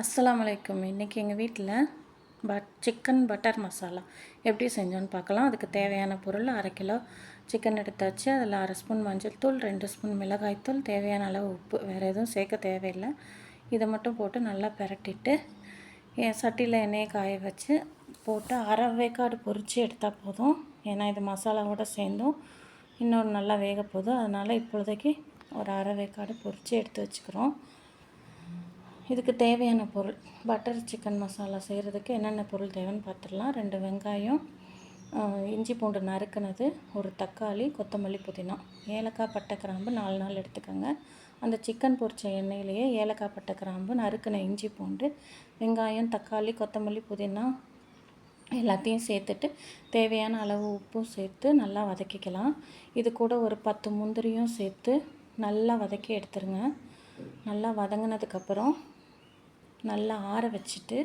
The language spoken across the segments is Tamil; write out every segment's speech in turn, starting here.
அஸ்ஸலாமு அலைக்கும். இன்றைக்கி எங்கள் வீட்டில் பட் சிக்கன் பட்டர் மசாலா எப்படி செஞ்சோன்னு பார்க்கலாம். அதுக்கு தேவையான பொருள் அரை கிலோ சிக்கன் எடுத்தாச்சு. அதில் அரை ஸ்பூன் மஞ்சள் தூள் ரெண்டு ஸ்பூன் மிளகாய்த்தூள் தேவையான அளவு உப்பு. வேறு எதுவும் சேர்க்க தேவையில்லை. இதை மட்டும் போட்டு நல்லா பிரட்டிட்டு என் சட்டியில் எண்ணெயை காய வச்சு போட்டு அரை வேக்காடு பொரித்து எடுத்தால் போதும். ஏன்னா இது மசாலாவோட சேர்ந்தும் இன்னொரு நல்லா வேக போதும் அதனால் இப்பொழுதைக்கு ஒரு அரை வேக்காடு பொரித்து எடுத்து வச்சுக்கிறோம். இதுக்கு தேவையான பொருள் பட்டர் சிக்கன் மசாலா செய்கிறதுக்கு என்னென்ன பொருள் தேவைன்னு பார்த்துடலாம் ரெண்டு வெங்காயம் இஞ்சி பூண்டு நறுக்கினது ஒரு தக்காளி கொத்தமல்லி புதினா. ஏலக்காய் பட்டை கிராம்பு நாலு நாள் எடுத்துக்கோங்க. அந்த சிக்கன் பொரிச்ச எண்ணெயிலேயே ஏலக்காய் பட்டை கிராம்பு நறுக்கின இஞ்சி பூண்டு வெங்காயம் தக்காளி கொத்தமல்லி புதினா எல்லாத்தையும் சேர்த்துட்டு தேவையான அளவு உப்பும் சேர்த்து நல்லா வதக்கிக்கலாம். இது கூட ஒரு பத்து முந்திரியும் சேர்த்து நல்லா வதக்கி எடுத்துருங்க. நல்லா வதங்கினதுக்கப்புறம் நல்லா ஆற வச்சுட்டு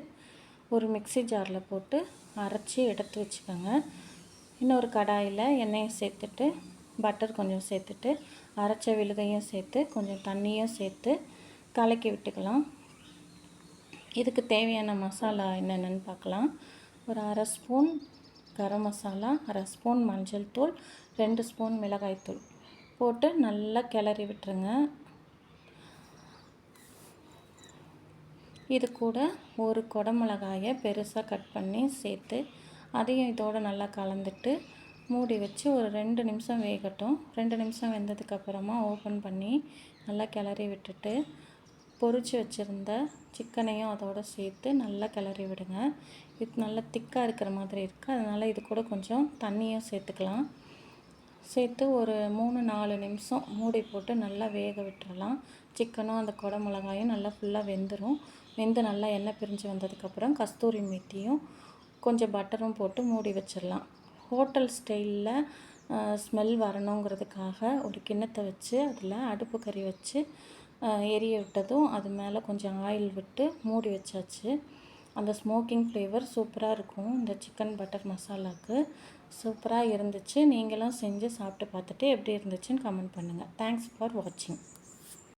ஒரு மிக்சி ஜாரில் போட்டு அரைச்சி எடுத்து வச்சுக்கோங்க. இன்னொரு கடாயில் எண்ணெயை சேர்த்துட்டு பட்டர் கொஞ்சம் சேர்த்துட்டு அரைச்ச விழுதையும் சேர்த்து கொஞ்சம் தண்ணியும் சேர்த்து கலக்கி விட்டுக்கலாம். இதுக்கு தேவையான மசாலா என்னென்னு பார்க்கலாம். ஒரு அரை ஸ்பூன் கரம் மசாலா அரை ஸ்பூன் மஞ்சள் தூள் ரெண்டு ஸ்பூன் மிளகாய்த்தூள் போட்டு நல்லா கிளறி விட்டுருங்க. இது கூட ஒரு குடமிளகாயை பெருசாக கட் பண்ணி சேர்த்து அதையும் இதோடு நல்லா கலந்துட்டு மூடி வச்சு ஒரு ரெண்டு நிமிஷம் வேகட்டும். ரெண்டு நிமிஷம் வெந்ததுக்கப்புறமா ஓப்பன் பண்ணி நல்லா கிளறி விட்டுட்டு பொறிச்சு வச்சுருந்த சிக்கனையும் அதோடு சேர்த்து நல்லா கிளறி விடுங்க. இது நல்லா திக்காக இருக்கிற மாதிரி இருக்குது அதனால் இது கூட கொஞ்சம் தண்ணியும் சேர்த்துக்கலாம். சேர்த்து ஒரு மூணு நாலு நிமிஷம் மூடி போட்டு நல்லா வேக விட்டுறலாம். சிக்கனும் அந்த கொடை மிளகாயும் நல்லா ஃபுல்லாக வெந்துடும் வெந்து நல்லா எண்ணெய் பிரிஞ்சு வந்ததுக்கப்புறம் கஸ்தூரி மெத்தியும் கொஞ்சம் பட்டரும் போட்டு மூடி வச்சிடலாம் ஹோட்டல் ஸ்டைலில் ஸ்மெல் வரணுங்கிறதுக்காக ஒரு கிண்ணத்தை வச்சு அதில் அடுப்பு கறி வச்சு எரிய விட்டதும் அது மேலே கொஞ்சம் ஆயில் விட்டு மூடி வச்சாச்சு. அந்த ஸ்மோக்கிங் ஃப்ளேவர் சூப்பராக இருக்கும். இந்த சிக்கன் பட்டர் மசாலாவுக்கு சூப்பராக இருந்துச்சு. நீங்களும் செஞ்சு சாப்பிட்டு பார்த்துட்டு எப்படி இருந்துச்சுன்னு கமெண்ட் பண்ணுங்கள் தேங்க்ஸ் ஃபார் வாட்சிங்